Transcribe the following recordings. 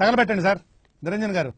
తగలబెట్టండి sir. Niranjan గారు.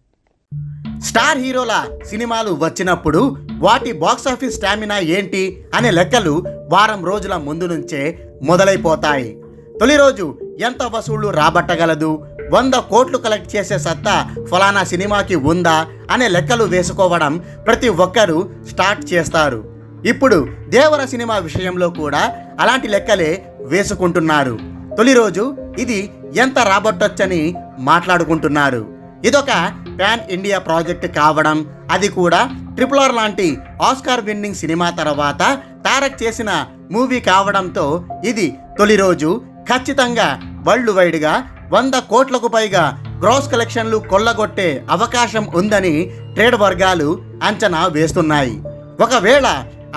Star హీరోల సినిమాలు వచ్చినప్పుడు వాటి బాక్సాఫీస్ స్టామినా ఏంటి అనే లెక్కలు వారం రోజుల ముందు నుంచే మొదలైపోతాయి. తొలి రోజు ఎంత వసూళ్ళు రాబట్టగలదు? వంద కోట్లు కలెక్ట్ చేసే సత్తా ఫలానా సినిమాకి ఉందా అనే లెక్కలు వేసుకోవడం ప్రతి ఒక్కరూ స్టార్ట్ చేస్తారు. ఇప్పుడు దేవర సినిమా విషయంలో కూడా అలాంటి లెక్కలే వేసుకుంటున్నారు. తొలి రోజు ఇది ఎంత రాబట్టొచ్చని మాట్లాడుకుంటున్నారు. ఇదొక పాన్ ఇండియా ప్రాజెక్ట్ కావడం అది కూడా ట్రిపుల్ ఆర్ లాంటి ఆస్కార్ విన్నింగ్ సినిమా తర్వాత తారక్ చేసిన మూవీ కావడంతో ఇది తొలి రోజు. ఖచ్చితంగా వరల్డ్ వైడ్గా వంద కోట్లకు పైగా గ్రాస్ కలెక్షన్లు కొల్లగొట్టే అవకాశం ఉందని ట్రేడ్ వర్గాలు అంచనా వేస్తున్నాయి. ఒకవేళ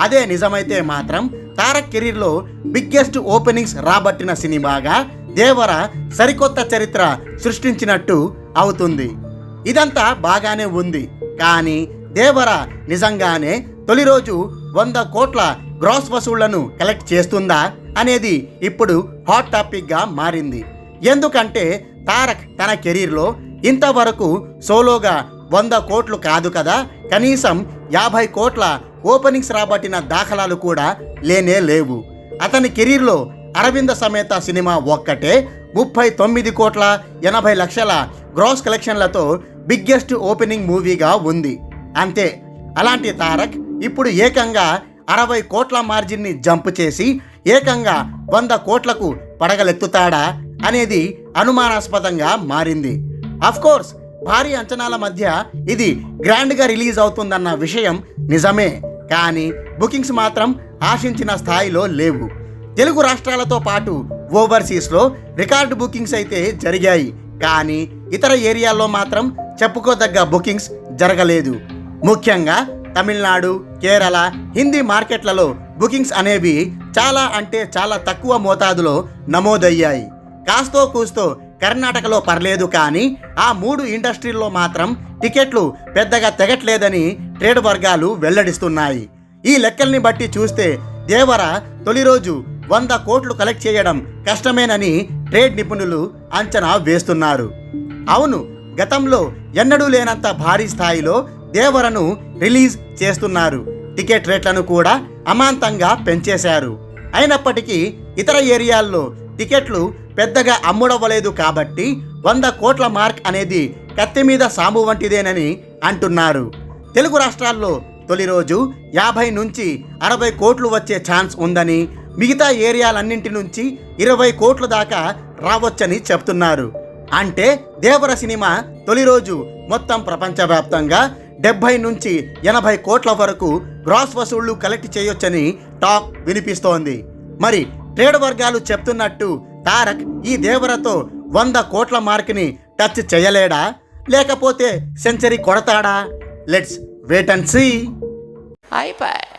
అదే నిజమైతే మాత్రం తారక్ కెరీర్లో బిగ్గెస్ట్ ఓపెనింగ్స్ రాబట్టిన సినిమాగా దేవర సరికొత్త చరిత్ర సృష్టించినట్టు అవుతుంది. ఇదంతా బాగానే ఉంది. కానీ దేవర నిజంగానే తొలి రోజు వంద కోట్ల గ్రాస్ వసూళ్ళను కలెక్ట్ చేస్తుందా అనేది ఇప్పుడు హాట్ టాపిక్గా మారింది. ఎందుకంటే తారక్ తన కెరీర్లో ఇంతవరకు సోలోగా వంద కోట్లు కాదు కదా కనీసం యాభై కోట్ల ఓపెనింగ్స్ రాబట్టిన దాఖలాలు కూడా లేనే లేవు. అతని కెరీర్లో అరవింద సమేత సినిమా ఒక్కటే ముప్పై తొమ్మిది కోట్ల ఎనభై లక్షల గ్రాస్ కలెక్షన్లతో బిగ్గెస్ట్ ఓపెనింగ్ మూవీగా ఉంది. అంతే అలాంటి తారక్ ఇప్పుడు ఏకంగా అరవై కోట్ల మార్జిన్ని జంప్ చేసి ఏకంగా వంద కోట్లకు పడగలెత్తుతాడా అనేది అనుమానాస్పదంగా మారింది. కోర్స్ భారీ అంచనాల మధ్య ఇది గ్రాండ్గా రిలీజ్ అవుతుందన్న విషయం నిజమే. కానీ బుకింగ్స్ మాత్రం ఆశించిన స్థాయిలో లేవు. తెలుగు రాష్ట్రాలతో పాటు ఓవర్సీస్లో రికార్డు బుకింగ్స్ అయితే జరిగాయి. కానీ ఇతర ఏరియాల్లో మాత్రం చెప్పుకోదగ్గ బుకింగ్స్ జరగలేదు. ముఖ్యంగా తమిళనాడు కేరళ హిందీ మార్కెట్లలో బుకింగ్స్ అనేవి చాలా అంటే చాలా తక్కువ మోతాదులో నమోదయ్యాయి. కాస్తో కూస్తో కర్ణాటకలో పర్లేదు కానీ ఆ మూడు ఇండస్ట్రీల్లో మాత్రం టికెట్లు పెద్దగా తెగట్లేదని ట్రేడ్ వర్గాలు వెల్లడిస్తున్నాయి. ఈ లెక్కల్ని బట్టి చూస్తే దేవర తొలి రోజు వంద కోట్లు కలెక్ట్ చేయడం కష్టమేనని ట్రేడ్ నిపుణులు అంచనా వేస్తున్నారు. అవును గతంలో ఎన్నడూ లేనంత భారీ స్థాయిలో దేవరను రిలీజ్ చేస్తున్నారు. టికెట్ రేట్లను కూడా అమాంతంగా పెంచేశారు. అయినప్పటికీ ఇతర ఏరియాల్లో టికెట్లు పెద్దగా అమ్ముడవ్వలేదు కాబట్టి వంద కోట్ల మార్క్ అనేది కత్తి మీద సాము వంటిదేనని అంటున్నారు. తెలుగు రాష్ట్రాల్లో తొలి రోజు యాభై నుంచి అరవై కోట్లు వచ్చే ఛాన్స్ ఉందని మిగతా ఏరియాలన్నింటి నుంచి ఇరవై కోట్ల దాకా రావచ్చని చెప్తున్నారు. అంటే దేవర సినిమా తొలి రోజు మొత్తం ప్రపంచవ్యాప్తంగా డెబ్బై నుంచి ఎనభై కోట్ల వరకు గ్రాస్ వసూళ్ళు కలెక్ట్ చేయొచ్చని టాక్ వినిపిస్తోంది. మరి ట్రేడ్ వర్గాలు చెప్తున్నట్టు తారక్ ఈ దేవరతో వంద కోట్ల మార్క్ని టచ్ చేయలేడా? లేకపోతే సెంచరీ కొడతాడా? Let's wait and see. iPad.